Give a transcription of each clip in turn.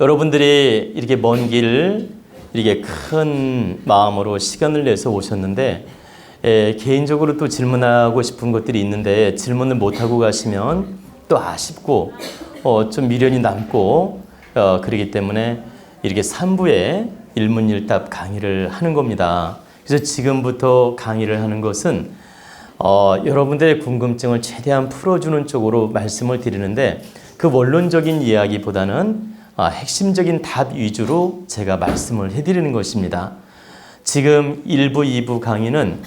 여러분들이 이렇게 먼 길, 이렇게 큰 마음으로 시간을 내서 오셨는데, 에, 개인적으로 또 질문하고 싶은 것들이 있는데, 질문을 못하고 가시면 또 아쉽고, 어, 좀 미련이 남고, 어, 그러기 때문에 이렇게 3부에 일문일답 강의를 하는 겁니다. 그래서 지금부터 강의를 하는 것은 어, 여러분들의 궁금증을 최대한 풀어주는 쪽으로 말씀을 드리는데 그 원론적인 이야기보다는 아, 핵심적인 답 위주로 제가 말씀을 해드리는 것입니다. 지금 1부, 2부 강의는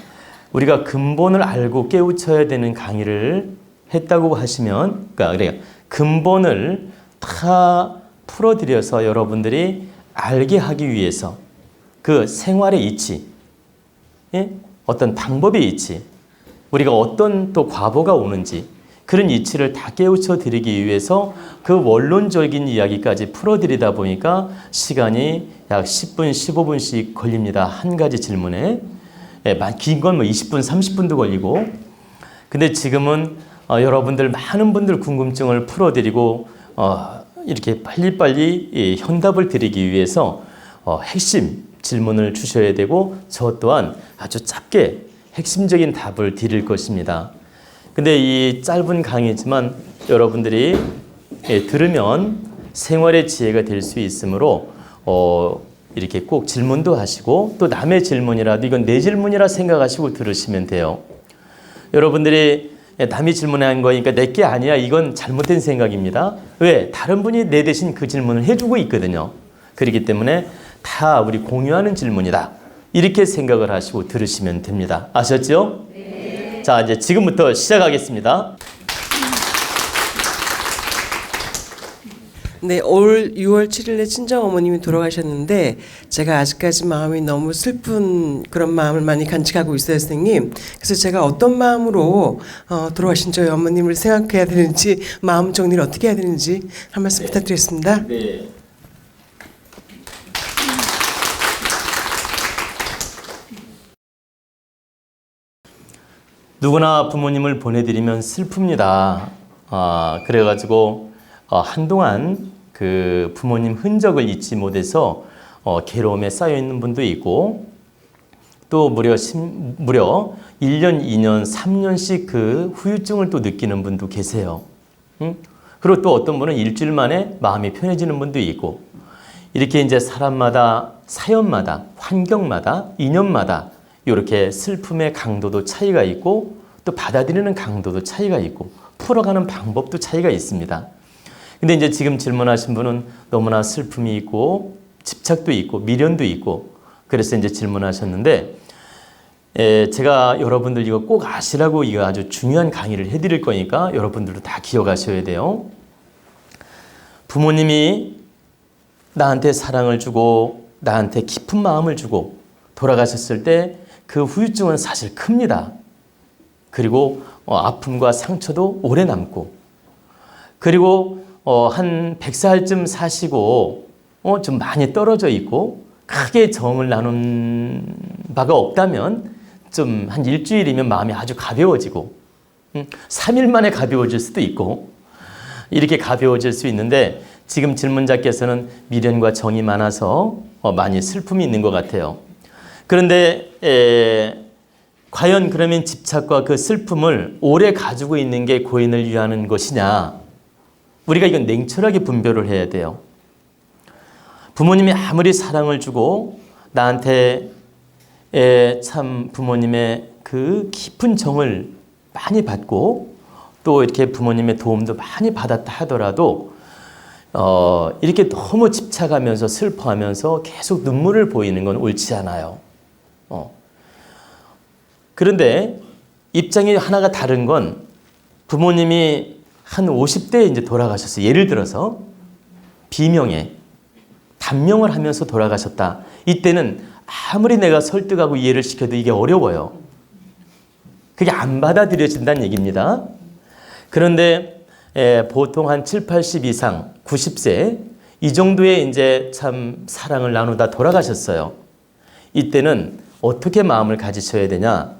우리가 근본을 알고 깨우쳐야 되는 강의를 했다고 하시면, 그러니까 그래요. 근본을 다 풀어드려서 여러분들이 알게 하기 위해서 그 생활의 이치, 예? 어떤 방법의 이치, 우리가 어떤 또 과보가 오는지 그런 이치를 다 깨우쳐 드리기 위해서 그 원론적인 이야기까지 풀어드리다 보니까 시간이 약 10분, 15분씩 걸립니다. 한 가지 질문에. 예, 긴건 뭐 20분, 30분도 걸리고. 근데 지금은 어, 여러분들 많은 분들 궁금증을 풀어드리고 어, 이렇게 빨리빨리 이 현답을 드리기 위해서 어, 핵심 질문을 주셔야 되고 저 또한 아주 짧게 핵심적인 답을 드릴 것입니다. 근데 이 짧은 강의지만 여러분들이 예, 들으면 생활의 지혜가 될 수 있으므로 어, 이렇게 꼭 질문도 하시고 또 남의 질문이라도 이건 내 질문이라 생각하시고 들으시면 돼요. 여러분들이 예, 남이 질문한 거니까 내게 아니야. 이건 잘못된 생각입니다. 왜? 다른 분이 내 대신 그 질문을 해주고 있거든요. 그렇기 때문에 다 우리 공유하는 질문이다. 이렇게 생각을 하시고 들으시면 됩니다. 아셨죠? 네. 자, 이제 지금부터 시작하겠습니다. 네, 올 6월 7일에 친정 어머님이 돌아가셨는데 제가 아직까지 마음이 너무 슬픈 그런 마음을 많이 간직하고 있어요, 선생님. 그래서 제가 어떤 마음으로 어, 돌아가신 저희 어머님을 생각해야 되는지 마음 정리를 어떻게 해야 되는지 한 말씀 부탁드리겠습니다. 네. 누구나 부모님을 보내드리면 슬픕니다. 아, 그래가지고 어, 한동안 그 부모님 흔적을 잊지 못해서 어, 괴로움에 쌓여 있는 분도 있고 또 무려 심, 무려 1년, 2년, 3년씩 그 후유증을 또 느끼는 분도 계세요. 응? 그리고 또 어떤 분은 일주일 만에 마음이 편해지는 분도 있고 이렇게 이제 사람마다 사연마다 환경마다 인연마다 이렇게 슬픔의 강도도 차이가 있고 또 받아들이는 강도도 차이가 있고 풀어가는 방법도 차이가 있습니다. 근데 이제 지금 질문하신 분은 너무나 슬픔이 있고 집착도 있고 미련도 있고 그래서 이제 질문하셨는데 에, 제가 여러분들 이거 꼭 아시라고 이거 아주 중요한 강의를 해드릴 거니까 여러분들도 다 기억하셔야 돼요. 부모님이 나한테 사랑을 주고 나한테 깊은 마음을 주고 돌아가셨을 때 그 후유증은 사실 큽니다. 그리고 어, 아픔과 상처도 오래 남고 그리고 어, 한 100살쯤 사시고 어, 좀 많이 떨어져 있고 크게 정을 나눈 바가 없다면 좀 한 일주일이면 마음이 아주 가벼워지고 음, 3일 만에 가벼워질 수도 있고 이렇게 가벼워질 수 있는데 지금 질문자께서는 미련과 정이 많아서 어, 많이 슬픔이 있는 것 같아요. 그런데 에, 과연 그러면 집착과 그 슬픔을 오래 가지고 있는 게 고인을 위하는 것이냐? 우리가 이건 냉철하게 분별을 해야 돼요. 부모님이 아무리 사랑을 주고 나한테 에, 참 부모님의 그 깊은 정을 많이 받고 또 이렇게 부모님의 도움도 많이 받았다 하더라도 어, 이렇게 너무 집착하면서 슬퍼하면서 계속 눈물을 보이는 건 옳지 않아요. 어. 그런데 입장이 하나가 다른 건 부모님이 한 50대에 이제 돌아가셨어요. 예를 들어서 비명에 단명을 하면서 돌아가셨다. 이때는 아무리 내가 설득하고 이해를 시켜도 이게 어려워요. 그게 안 받아들여진다는 얘기입니다. 그런데 에, 보통 한 7, 80 이상, 90세 이 정도의 이제 참 사랑을 나누다 돌아가셨어요. 이때는 어떻게 마음을 가지셔야 되냐?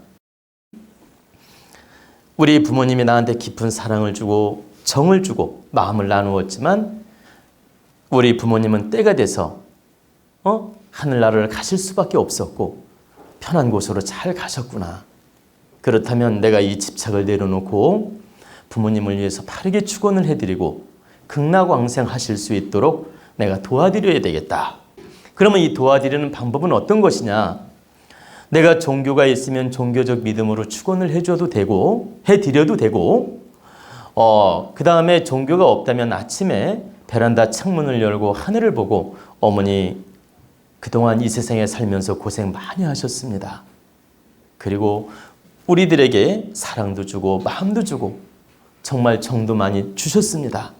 우리 부모님이 나한테 깊은 사랑을 주고 정을 주고 마음을 나누었지만 우리 부모님은 때가 돼서 어? 하늘나라를 가실 수밖에 없었고 편한 곳으로 잘 가셨구나. 그렇다면 내가 이 집착을 내려놓고 부모님을 위해서 바르게 축원을 해드리고 극락왕생하실 수 있도록 내가 도와드려야 되겠다. 그러면 이 도와드리는 방법은 어떤 것이냐? 내가 종교가 있으면 종교적 믿음으로 축원을 해줘도 되고 해드려도 되고 어, 그 다음에 종교가 없다면 아침에 베란다 창문을 열고 하늘을 보고 어머니 그동안 이 세상에 살면서 고생 많이 하셨습니다. 그리고 우리들에게 사랑도 주고 마음도 주고 정말 정도 많이 주셨습니다.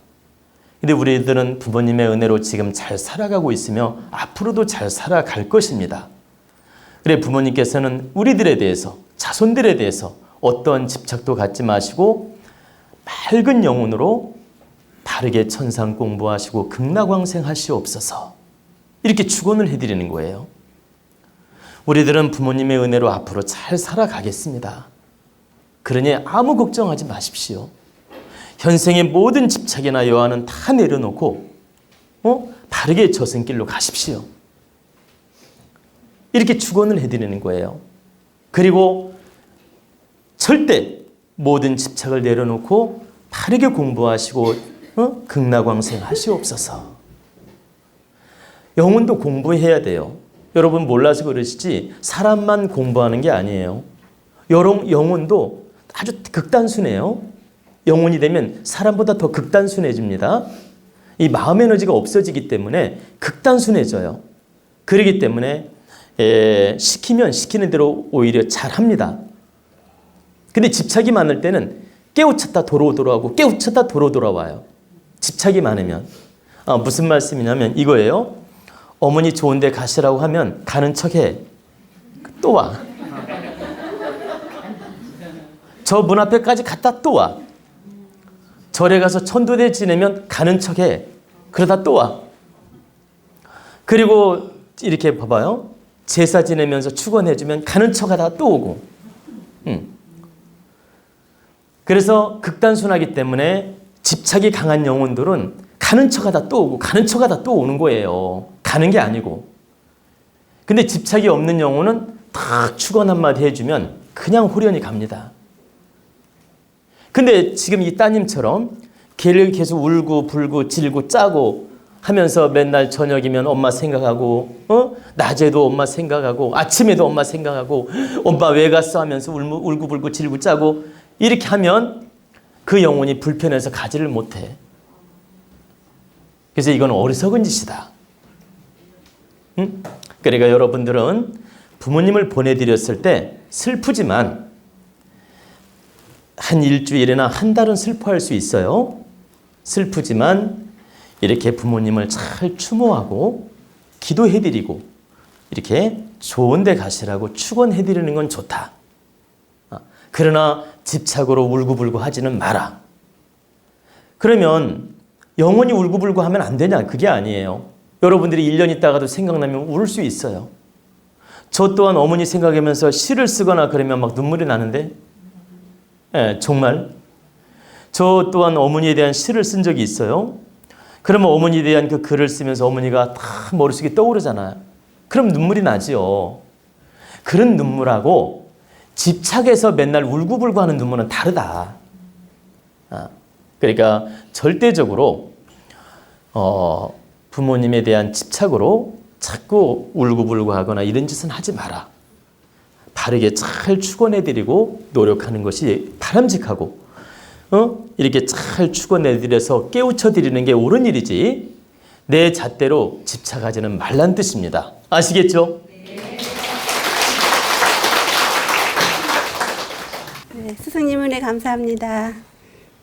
근데 우리들은 부모님의 은혜로 지금 잘 살아가고 있으며 앞으로도 잘 살아갈 것입니다. 그래 부모님께서는 우리들에 대해서 자손들에 대해서 어떤 집착도 갖지 마시고 맑은 영혼으로 바르게 천상 공부하시고 극락왕생 하시옵소서 이렇게 축원을 해드리는 거예요. 우리들은 부모님의 은혜로 앞으로 잘 살아가겠습니다. 그러니 아무 걱정하지 마십시오. 현생의 모든 집착이나 여한은 다 내려놓고 어? 바르게 저승길로 가십시오. 이렇게 축원을 해드리는 거예요. 그리고 절대 모든 집착을 내려놓고 바르게 공부하시고 어? 극락왕생 하시옵소서. 영혼도 공부해야 돼요. 여러분 몰라서 그러시지 사람만 공부하는 게 아니에요. 여러 영혼도 아주 극단순해요. 영혼이 되면 사람보다 더 극단순해집니다. 이 마음 에너지가 없어지기 때문에 극단순해져요. 그러기 때문에 에, 시키면 시키는 대로 오히려 잘합니다. 근데 집착이 많을 때는 깨우쳤다 돌아오고 깨우쳤다 도로 돌아와요. 집착이 많으면 아, 무슨 말씀이냐면 이거예요. 어머니 좋은데 가시라고 하면 가는 척해 또 와. 저 문 앞에까지 갔다 또 와. 절에 가서 천도대 지내면 가는 척해 그러다 또 와. 그리고 이렇게 봐봐요. 제사 지내면서 축원해주면 가는 척하다 또 오고. 음. 그래서 극단순하기 때문에 집착이 강한 영혼들은 가는 척하다 또 오고 가는 척하다 또 오는 거예요. 가는 게 아니고. 근데 집착이 없는 영혼은 딱 축원 한마디 해주면 그냥 호련히 갑니다. 근데 지금 이 따님처럼 걔를 계속 울고 불고 질고 짜고 하면서 맨날 저녁이면 엄마 생각하고 어? 낮에도 엄마 생각하고 아침에도 엄마 생각하고 엄마 왜 갔어 하면서 울고, 울고 불고 질고 짜고 이렇게 하면 그 영혼이 불편해서 가지를 못해. 그래서 이건 어리석은 짓이다. 응? 그러니까 여러분들은 부모님을 보내드렸을 때 슬프지만 한 일주일이나 한 달은 슬퍼할 수 있어요. 슬프지만 이렇게 부모님을 잘 추모하고 기도해드리고 이렇게 좋은 데 가시라고 축원해드리는 건 좋다. 아, 그러나 집착으로 울고불고 하지는 마라. 그러면 영원히 울고불고 하면 안 되냐? 그게 아니에요. 여러분들이 1년 있다가도 생각나면 울 수 있어요. 저 또한 어머니 생각하면서 시를 쓰거나 그러면 막 눈물이 나는데, 예, 정말. 저 또한 어머니에 대한 시를 쓴 적이 있어요. 그러면 어머니에 대한 그 글을 쓰면서 어머니가 다 머릿속에 떠오르잖아요. 그럼 눈물이 나지요. 그런 눈물하고 집착해서 맨날 울고불고 하는 눈물은 다르다. 아, 그러니까 절대적으로 어, 부모님에 대한 집착으로 자꾸 울고불고 하거나 이런 짓은 하지 마라. 바르게 잘 축원해드리고 노력하는 것이 바람직하고 어? 이렇게 잘 축원해드려서 깨우쳐드리는 게 옳은 일이지 내 잣대로 집착하지는 말란 뜻입니다. 아시겠죠? 네, 스승님 은혜 감사합니다.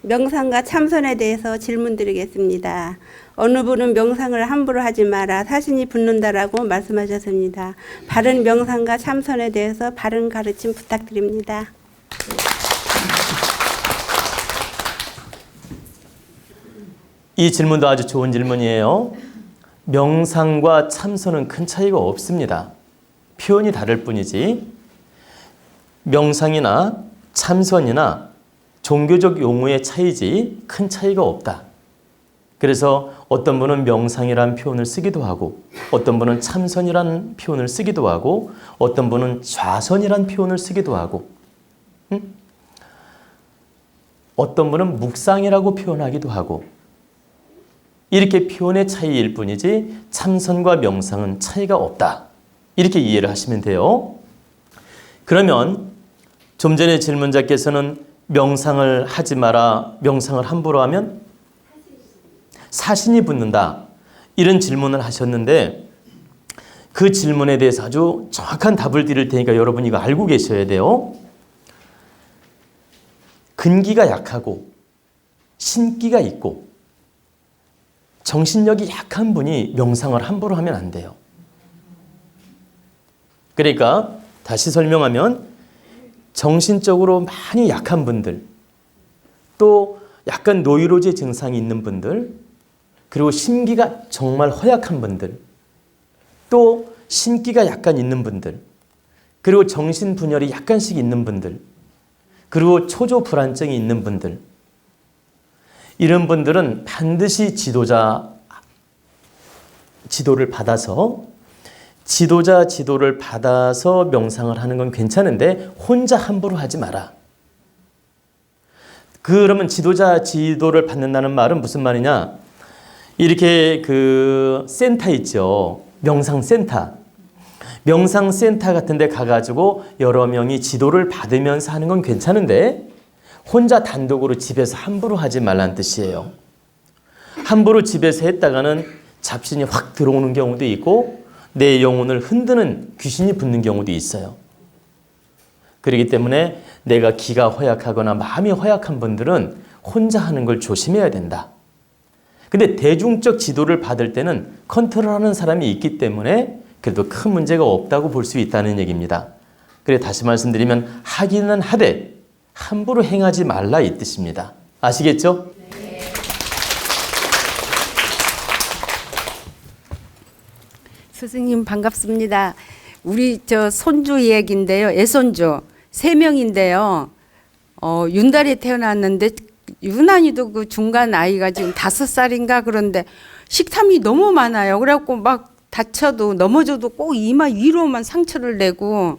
명상과 참선에 대해서 질문 드리겠습니다. 어느 분은 명상을 함부로 하지 마라 사신이 붙는다라고 말씀하셨습니다. 바른 명상과 참선에 대해서 바른 가르침 부탁드립니다. 이 질문도 아주 좋은 질문이에요. 명상과 참선은 큰 차이가 없습니다. 표현이 다를 뿐이지. 명상이나 참선이나 종교적 용어의 차이지 큰 차이가 없다. 그래서 어떤 분은 명상이란 표현을 쓰기도 하고 어떤 분은 참선이란 표현을 쓰기도 하고 어떤 분은 좌선이란 표현을 쓰기도 하고 응? 어떤 분은 묵상이라고 표현하기도 하고 이렇게 표현의 차이일 뿐이지 참선과 명상은 차이가 없다. 이렇게 이해를 하시면 돼요. 그러면 좀 전에 질문자께서는 명상을 하지 마라. 명상을 함부로 하면 사신이 붙는다. 이런 질문을 하셨는데 그 질문에 대해서 아주 정확한 답을 드릴 테니까 여러분 이거 알고 계셔야 돼요. 근기가 약하고 신기가 있고 정신력이 약한 분이 명상을 함부로 하면 안 돼요. 그러니까 다시 설명하면 정신적으로 많이 약한 분들, 또 약간 노이로제 증상이 있는 분들, 그리고 심기가 정말 허약한 분들, 또 신기가 약간 있는 분들, 그리고 정신 분열이 약간씩 있는 분들, 그리고 초조 불안증이 있는 분들, 이런 분들은 반드시 지도자 지도를 받아서 지도자 지도를 받아서 명상을 하는 건 괜찮은데 혼자 함부로 하지 마라. 그러면 지도자 지도를 받는다는 말은 무슨 말이냐? 이렇게 그 센터 있죠. 명상 센터. 명상 센터 같은 데 가가지고 여러 명이 지도를 받으면서 하는 건 괜찮은데 혼자 단독으로 집에서 함부로 하지 말란 뜻이에요. 함부로 집에서 했다가는 잡신이 확 들어오는 경우도 있고 내 영혼을 흔드는 귀신이 붙는 경우도 있어요. 그렇기 때문에 내가 기가 허약하거나 마음이 허약한 분들은 혼자 하는 걸 조심해야 된다. 근데 대중적 지도를 받을 때는 컨트롤하는 사람이 있기 때문에 그래도 큰 문제가 없다고 볼 수 있다는 얘기입니다. 그래 다시 말씀드리면 하기는 하되 함부로 행하지 말라 이 뜻입니다. 아시겠죠? 스승님 반갑습니다. 우리 저 손주 얘기인데요. 애손주 세 명인데요. 어, 윤달에 태어났는데 유난히도 그 중간 아이가 지금 다섯 살인가 그런데 식탐이 너무 많아요. 그래갖고 막 다쳐도 넘어져도 꼭 이마 위로만 상처를 내고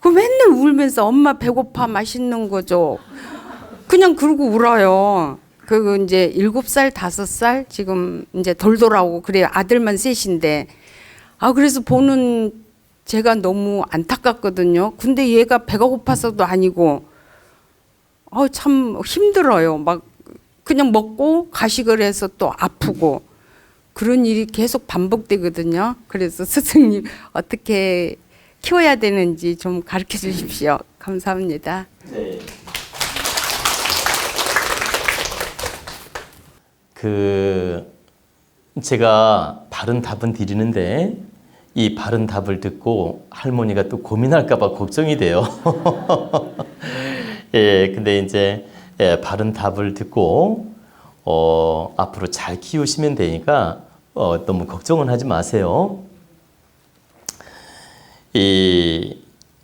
그 맨날 울면서 엄마 배고파 맛있는 거 줘. 그냥 그러고 울어요. 그 이제 일곱 살 다섯 살 지금 이제 돌돌아오고 그래요. 아들만 셋인데 아 그래서 보는 제가 너무 안타깝거든요. 근데 얘가 배가 고파서도 아니고 어 참 힘들어요. 막 그냥 먹고 가식을 해서 또 아프고 그런 일이 계속 반복되거든요. 그래서 스승님 어떻게 키워야 되는지 좀 가르쳐 주십시오. 감사합니다. 그 제가 바른 답은 드리는데 이 바른 답을 듣고 할머니가 또 고민할까봐 걱정이 돼요. 예, 근데 이제 예, 바른 답을 듣고 어, 앞으로 잘 키우시면 되니까 어, 너무 걱정은 하지 마세요. 이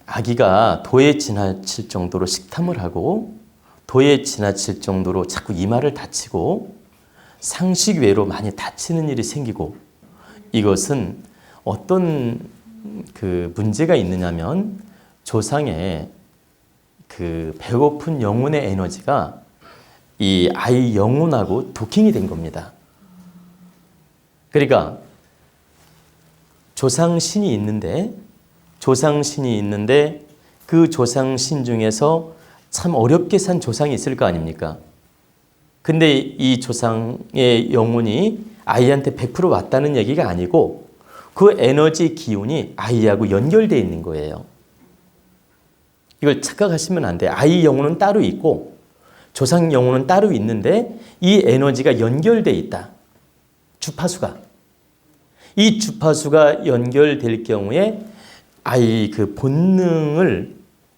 아기가 도에 지나칠 정도로 식탐을 하고 도에 지나칠 정도로 자꾸 이마를 다치고 상식 외로 많이 다치는 일이 생기고 이것은 어떤 그 문제가 있느냐면 조상의 그 배고픈 영혼의 에너지가 이 아이 영혼하고 도킹이 된 겁니다. 그러니까 조상 신이 있는데 조상신이 있는데 그 조상신 중에서 참 어렵게 산 조상이 있을 거 아닙니까? 근데 이 조상의 영혼이 아이한테 100% 왔다는 얘기가 아니고 그 에너지 기운이 아이하고 연결되어 있는 거예요. 이걸 착각하시면 안 돼요. 아이 영혼은 따로 있고 조상 영혼은 따로 있는데 이 에너지가 연결돼 있다. 주파수가. 이 주파수가 연결될 경우에 아이 그 본능을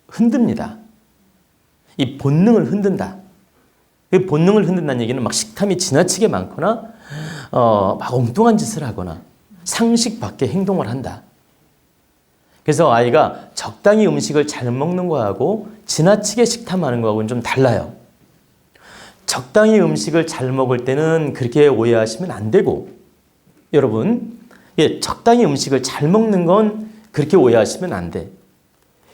흔듭니다. 이 본능을 흔든다. 그 본능을 흔든다는 얘기는 막 식탐이 지나치게 많거나 어, 막 엉뚱한 짓을 하거나 상식 밖의 행동을 한다. 그래서 아이가 적당히 음식을 잘 먹는 거하고 지나치게 식탐하는 거하고는 좀 달라요. 적당히 음식을 잘 먹을 때는 그렇게 오해하시면 안 되고 여러분 예, 적당히 음식을 잘 먹는 건 그렇게 오해하시면 안 돼.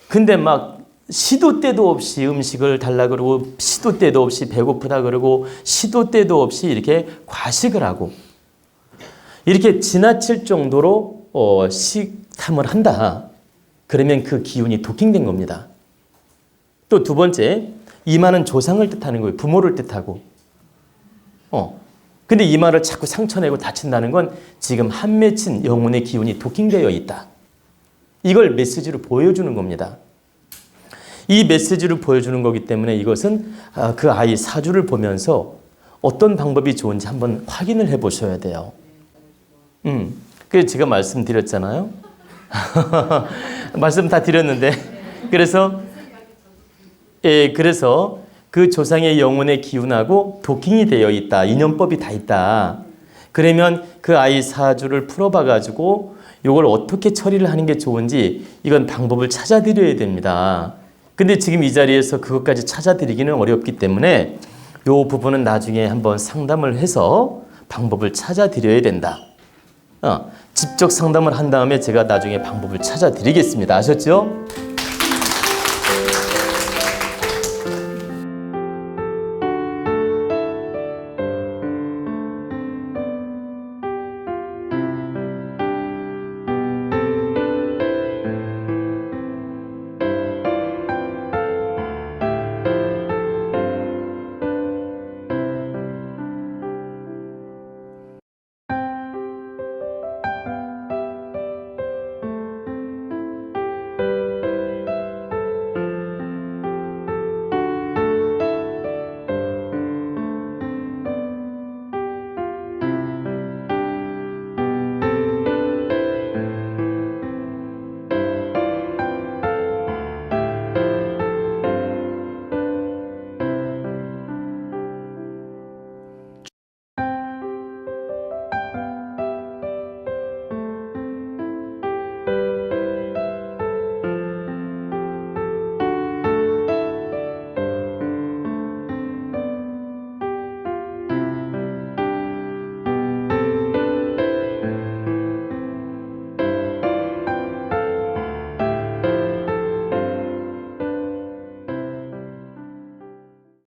근데 막 시도 때도 없이 음식을 달라 그러고 시도 때도 없이 배고프다 그러고 시도 때도 없이 이렇게 과식을 하고 이렇게 지나칠 정도로 어, 식탐을 한다. 그러면 그 기운이 도킹된 겁니다. 또 두 번째, 이마는 조상을 뜻하는 거예요. 부모를 뜻하고. 어. 근데 이마를 자꾸 상처내고 다친다는 건 지금 한 맺힌 영혼의 기운이 도킹되어 있다. 이걸 메시지로 보여주는 겁니다. 이 메시지를 보여주는 거기 때문에 이것은 아, 그 아이 사주를 보면서 어떤 방법이 좋은지 한번 확인을 해 보셔야 돼요. 음, 그래서 제가 말씀드렸잖아요. 말씀 다 드렸는데, 그래서 예, 그래서 그 조상의 영혼의 기운하고 도킹이 되어 있다. 인연법이 다 있다. 그러면 그 아이 사주를 풀어봐 가지고 이걸 어떻게 처리를 하는 게 좋은지 이건 방법을 찾아드려야 됩니다. 근데 지금 이 자리에서 그것까지 찾아드리기는 어렵기 때문에 이 부분은 나중에 한번 상담을 해서 방법을 찾아드려야 된다. 어, 직접 상담을 한 다음에 제가 나중에 방법을 찾아드리겠습니다. 아셨죠?